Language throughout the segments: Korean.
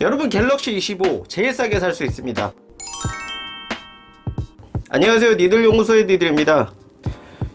여러분 갤럭시 25 제일 싸게 살 수 있습니다. 안녕하세요 니들 연구소의 니들입니다.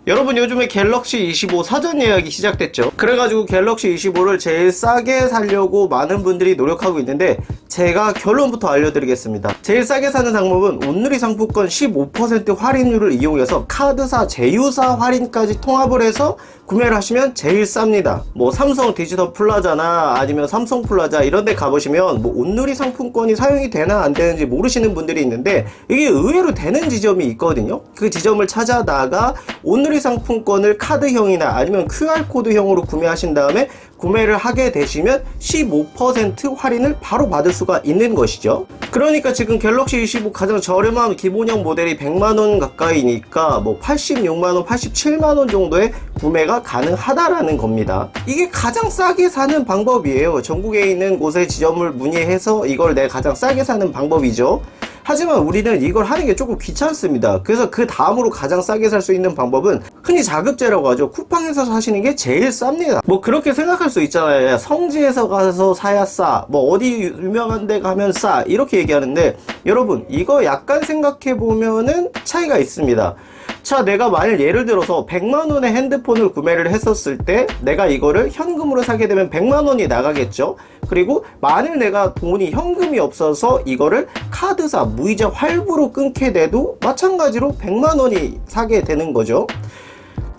여러분 요즘에 갤럭시 25 사전 예약이 시작됐죠. 그래가지고 갤럭시 25를 제일 싸게 사려고 많은 분들이 노력하고 있는데 제가 결론부터 알려드리겠습니다. 제일 싸게 사는 방법은 온누리 상품권 15% 할인율을 이용해서 카드사, 제휴사 할인까지 통합을 해서 구매를 하시면 제일 쌉니다. 뭐 삼성 디지털 플라자나 아니면 삼성 플라자 이런 데 가보시면 뭐 온누리 상품권이 사용이 되나 안 되는지 모르시는 분들이 있는데 이게 의외로 되는 지점이 있거든요. 그 지점을 찾아다가 온누리 상품권을 카드형이나 아니면 QR코드형으로 구매하신 다음에 구매를 하게 되시면 15% 할인을 바로 받을 수가 있는 것이죠. 그러니까 지금 갤럭시 25 가장 저렴한 기본형 모델이 100만원 가까이니까 뭐 86만원, 87만원 정도의 구매가 가능하다라는 겁니다. 이게 가장 싸게 사는 방법이에요. 전국에 있는 곳에 지점을 문의해서 이걸 내 가장 싸게 사는 방법이죠. 하지만 우리는 이걸 하는 게 조금 귀찮습니다. 그래서 그 다음으로 가장 싸게 살 수 있는 방법은 흔히 자급제라고 하죠. 쿠팡에서 사시는 게 제일 쌉니다. 뭐 그렇게 생각할 수 있잖아요. 야, 성지에서 가서 사야 싸. 뭐 어디 유명한 데 가면 싸. 이렇게 얘기하는데 여러분 이거 약간 생각해 보면은 차이가 있습니다. 자, 내가 만일 예를 들어서 100만원의 핸드폰을 구매를 했었을 때 내가 이거를 현금으로 사게 되면 100만원이 나가겠죠? 그리고 만일 내가 돈이 현금이 없어서 이거를 카드사 무이자 할부로 끊게 돼도 마찬가지로 100만원이 사게 되는 거죠.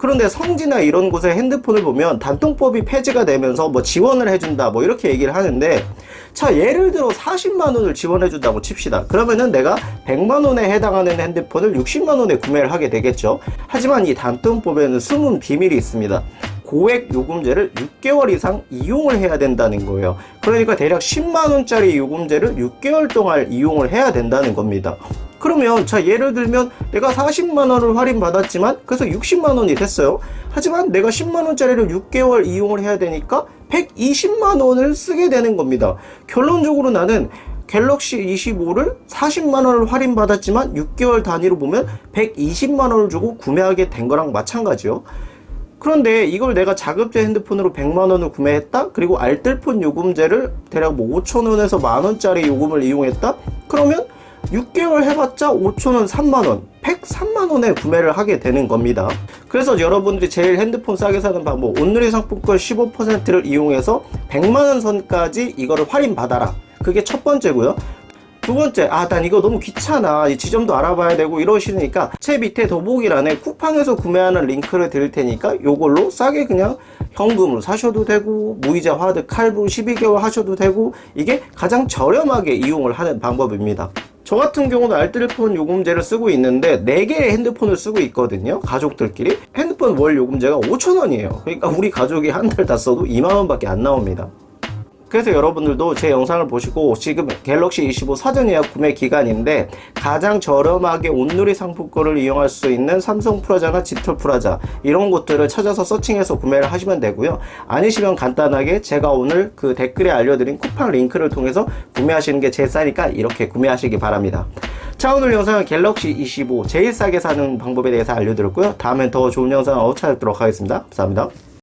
그런데 성지나 이런 곳에 핸드폰을 보면 단통법이 폐지가 되면서 뭐 지원을 해준다 뭐 이렇게 얘기를 하는데 자 예를 들어 40만 원을 지원해 준다고 칩시다. 그러면은 내가 100만 원에 해당하는 핸드폰을 60만 원에 구매를 하게 되겠죠. 하지만 이 단통법에는 숨은 비밀이 있습니다. 고액 요금제를 6개월 이상 이용을 해야 된다는 거예요. 그러니까 대략 10만 원짜리 요금제를 6개월 동안 이용을 해야 된다는 겁니다 그러면 자 예를 들면 내가 40만 원을 할인 받았지만 그래서 60만 원이 됐어요. 하지만 내가 10만 원짜리를 6개월 이용을 해야 되니까 120만 원을 쓰게 되는 겁니다. 결론적으로 나는 갤럭시 25를 40만 원을 할인 받았지만 6개월 단위로 보면 120만 원을 주고 구매하게 된 거랑 마찬가지요. 그런데 이걸 내가 자급제 핸드폰으로 100만 원을 구매했다. 그리고 알뜰폰 요금제를 대략 뭐 5천 원에서 만 원짜리 요금을 이용했다. 그러면 6개월 해봤자 5천원 3만원 103만원에 구매를 하게 되는 겁니다 그래서 여러분들이 제일 핸드폰 싸게 사는 방법 온누리 상품권 15%를 이용해서 100만원 선까지 이거를 할인 받아라 그게 첫 번째고요 두 번째, 아, 난 이거 너무 귀찮아. 이 지점도 알아봐야 되고 이러시니까 제 밑에 더보기란에 쿠팡에서 구매하는 링크를 드릴 테니까 요걸로 싸게 그냥 현금으로 사셔도 되고 무이자 화드 칼부 12개월 하셔도 되고 이게 가장 저렴하게 이용을 하는 방법입니다. 저 같은 경우는 알뜰폰 요금제를 쓰고 있는데 4개의 핸드폰을 쓰고 있거든요. 가족들끼리. 핸드폰 월 요금제가 5천원이에요. 그러니까 우리 가족이 한 달 다 써도 2만원 밖에 안 나옵니다. 그래서 여러분들도 제 영상을 보시고 지금 갤럭시 25 사전 예약 구매 기간인데 가장 저렴하게 온누리 상품권을 이용할 수 있는 삼성 프라자나 디지털 프라자 이런 곳들을 찾아서 서칭해서 구매를 하시면 되고요. 아니시면 간단하게 제가 오늘 그 댓글에 알려드린 쿠팡 링크를 통해서 구매하시는 게 제일 싸니까 이렇게 구매하시기 바랍니다. 자 오늘 영상은 갤럭시 25 제일 싸게 사는 방법에 대해서 알려드렸고요. 다음엔 더 좋은 영상을 찾아뵙도록 하겠습니다. 감사합니다.